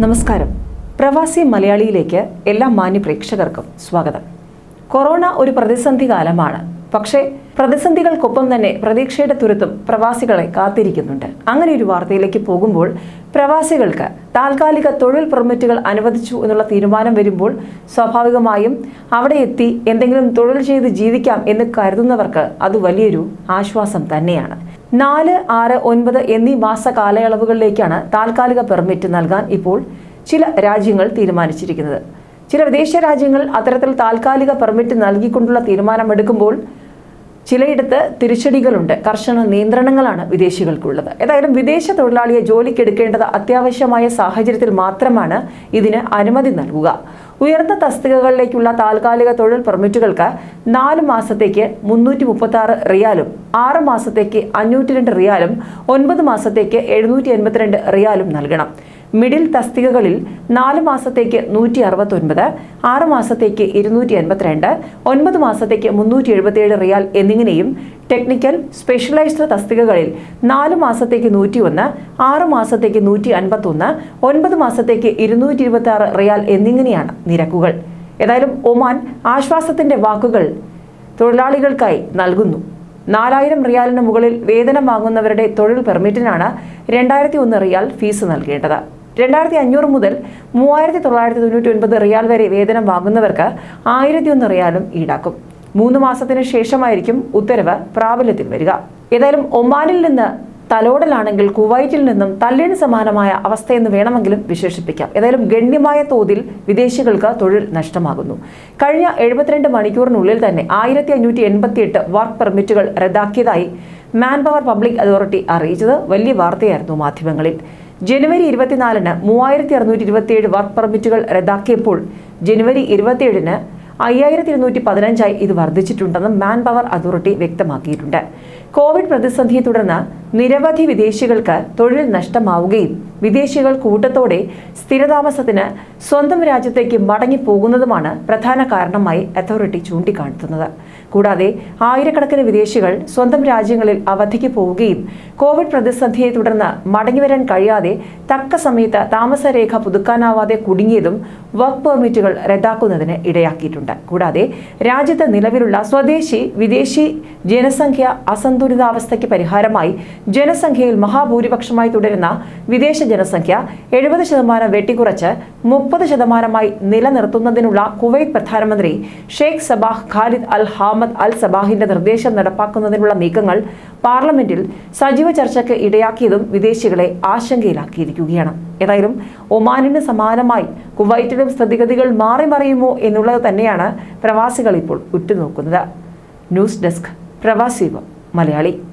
നമസ്കാരം. പ്രവാസി മലയാളിയിലേക്ക് എല്ലാ മാന്യ പ്രേക്ഷകർക്കും സ്വാഗതം. കൊറോണ ഒരു പ്രതിസന്ധി കാലമാണ്. പക്ഷേ പ്രതിസന്ധികൾക്കൊപ്പം തന്നെ പ്രതീക്ഷയുടെ തുരുത്തും പ്രവാസികളെ കാത്തിരിക്കുന്നുണ്ട്. അങ്ങനെ ഒരു വാർത്തയിലേക്ക് പോകുമ്പോൾ പ്രവാസികൾക്ക് താൽക്കാലിക തൊഴിൽ പെർമിറ്റുകൾ അനുവദിച്ചു എന്നുള്ള തീരുമാനം വരുമ്പോൾ സ്വാഭാവികമായും അവിടെ എത്തി എന്തെങ്കിലും തൊഴിൽ ചെയ്ത് ജീവിക്കാം എന്ന് കരുതുന്നവർക്ക് അത് വലിയൊരു ആശ്വാസം തന്നെയാണ്. നാല് ആറ് ഒൻപത് എന്നീ മാസ കാലയളവുകളിലേക്കാണ് താൽക്കാലിക പെർമിറ്റ് നൽകാൻ ഇപ്പോൾ ചില രാജ്യങ്ങൾ തീരുമാനിച്ചിരിക്കുന്നത്. ചില വിദേശ രാജ്യങ്ങൾ അത്തരത്തിൽ താൽക്കാലിക പെർമിറ്റ് നൽകിക്കൊണ്ടുള്ള തീരുമാനമെടുക്കുമ്പോൾ ചിലയിടത്ത് തിരിച്ചടികളുണ്ട്. കർശന നിയന്ത്രണങ്ങളാണ് വിദേശികൾക്കുള്ളത്. ഏതായാലും വിദേശ തൊഴിലാളിയെ ജോലിക്കെടുക്കേണ്ടത് അത്യാവശ്യമായ സാഹചര്യത്തിൽ മാത്രമാണ് ഇതിന് അനുമതി നൽകുക. ഉയർന്ന തസ്തികകളിലേക്കുള്ള താൽക്കാലിക തൊഴിൽ പെർമിറ്റുകൾക്ക് നാല് മാസത്തേക്ക് മുന്നൂറ്റി മുപ്പത്തി ആറ് റിയാലും ആറ് മാസത്തേക്ക് അഞ്ഞൂറ്റി രണ്ട് റിയാലും ഒൻപത് മാസത്തേക്ക് എഴുന്നൂറ്റി എൺപത്തിരണ്ട് റിയാലും നൽകണം. മിഡിൽ തസ്തികകളിൽ നാല് മാസത്തേക്ക് നൂറ്റി അറുപത്തൊൻപത് ആറ് മാസത്തേക്ക് ഇരുന്നൂറ്റി എൺപത്തിരണ്ട് ഒൻപത് മാസത്തേക്ക് മുന്നൂറ്റി എഴുപത്തിയേഴ് റിയാൽ എന്നിങ്ങനെയും ടെക്നിക്കൽ സ്പെഷ്യലൈസ്ഡ് തസ്തികകളിൽ നാല് മാസത്തേക്ക് നൂറ്റി ഒന്ന് ആറ് മാസത്തേക്ക് നൂറ്റി അൻപത്തൊന്ന് ഒൻപത് മാസത്തേക്ക് ഇരുന്നൂറ്റി ഇരുപത്തി ആറ് റിയാൽ എന്നിങ്ങനെയാണ് നിരക്കുകൾ. ഏതായാലും ഒമാൻ ആശ്വാസത്തിന്റെ വാക്കുകൾ തൊഴിലാളികൾക്കായി നൽകുന്നു. നാലായിരം റിയാലിന് മുകളിൽ വേതനം വാങ്ങുന്നവരുടെ തൊഴിൽ പെർമിറ്റിനാണ് രണ്ടായിരത്തി ഒന്ന് റിയാൽ ഫീസ് നൽകേണ്ടത്. രണ്ടായിരത്തി അഞ്ഞൂറ് മുതൽ മൂവായിരത്തി തൊള്ളായിരത്തി തൊണ്ണൂറ്റി ഒൻപത് റിയാൽ വരെ വേതനം വാങ്ങുന്നവർക്ക് ആയിരത്തി ഒന്ന് റിയാലും ഈടാക്കും. മൂന്ന് മാസത്തിന് ശേഷമായിരിക്കും ഉത്തരവ് പ്രാബല്യത്തിൽ വരിക. ഏതായാലും ഒമാനിൽ നിന്ന് തലോടലാണെങ്കിൽ കുവൈറ്റിൽ നിന്നും തല്ലിന് സമാനമായ അവസ്ഥയെന്ന് വേണമെങ്കിലും വിശേഷിപ്പിക്കാം. ഏതായാലും ഗണ്യമായ തോതിൽ വിദേശികൾക്ക് തൊഴിൽ നഷ്ടമാകുന്നു. കഴിഞ്ഞ എഴുപത്തിരണ്ട് മണിക്കൂറിനുള്ളിൽ തന്നെ ആയിരത്തി അഞ്ഞൂറ്റി എൺപത്തി എട്ട് വർക്ക് പെർമിറ്റുകൾ റദ്ദാക്കിയതായി മാൻ പവർ പബ്ലിക് അതോറിറ്റി അറിയിച്ചത് വലിയ വാർത്തയായിരുന്നു മാധ്യമങ്ങളിൽ. ജനുവരി ഇരുപത്തിനാലിന് മൂവായിരത്തി അറുന്നൂറ്റി ഇരുപത്തിയേഴ് വർക്ക് പെർമിറ്റുകൾ റദ്ദാക്കിയപ്പോൾ ജനുവരി ഇരുപത്തിയേഴിന് അയ്യായിരത്തി ഇരുന്നൂറ്റി പതിനഞ്ചായി ഇത് വർദ്ധിച്ചിട്ടുണ്ടെന്ന് മാൻ പവർ അതോറിറ്റി വ്യക്തമാക്കിയിട്ടുണ്ട്. കോവിഡ് പ്രതിസന്ധിയെ തുടർന്ന് നിരവധി വിദേശികൾക്ക് തൊഴിൽ നഷ്ടമാവുകയും വിദേശികൾ കൂട്ടത്തോടെ സ്ഥിരതാമസത്തിന് സ്വന്തം രാജ്യത്തേക്ക് മടങ്ങിപ്പോകുന്നതുമാണ് പ്രധാന കാരണമായി അതോറിറ്റി ചൂണ്ടിക്കാട്ടുന്നത് കൂടാതെ ആയിരക്കണക്കിന് വിദേശികൾ സ്വന്തം രാജ്യങ്ങളിൽ അവധിക്ക് പോവുകയും കോവിഡ് പ്രതിസന്ധിയെ തുടർന്ന് മടങ്ങിവരാൻ കഴിയാതെ തക്ക സമയത്ത് താമസരേഖ പുതുക്കാനാവാതെ കുടുങ്ങിയതും വർക്ക് പെർമിറ്റുകൾ റദ്ദാക്കുന്നതിന് ഇടയാക്കിയിട്ടുണ്ട്. കൂടാതെ രാജ്യത്ത് നിലവിലുള്ള സ്വദേശി വിദേശി ജനസംഖ്യ അസന്തുലിതാവസ്ഥയ്ക്ക് പരിഹാരമായി ജനസംഖ്യയിൽ മഹാഭൂരിപക്ഷമായി തുടരുന്ന വിദേശ ജനസംഖ്യ എഴുപത് ശതമാനം വെട്ടിക്കുറച്ച് മുപ്പത് ശതമാനമായി നിലനിർത്തുന്നതിനുള്ള കുവൈത്ത് പ്രധാനമന്ത്രി Sheikh Sabah Khalid Al Hamad Al സബാഹിന്റെ നിർദ്ദേശം നടപ്പാക്കുന്നതിനുള്ള നീക്കങ്ങൾ പാർലമെന്റിൽ സജീവ ചർച്ചയ്ക്ക് ഇടയാക്കിയതും വിദേശികളെ ആശങ്കയിലാക്കിയിരിക്കുകയാണ്. ഏതായാലും ഒമാനിന് സമാനമായി കുവൈറ്റിലും സ്ഥിതിഗതികൾ മാറി മറിയുമോ എന്നുള്ളത് തന്നെയാണ് പ്രവാസികൾ ഇപ്പോൾ ഉറ്റുനോക്കുന്നത്. ന്യൂസ് ഡെസ്ക് പ്രവാസി മലയാളി.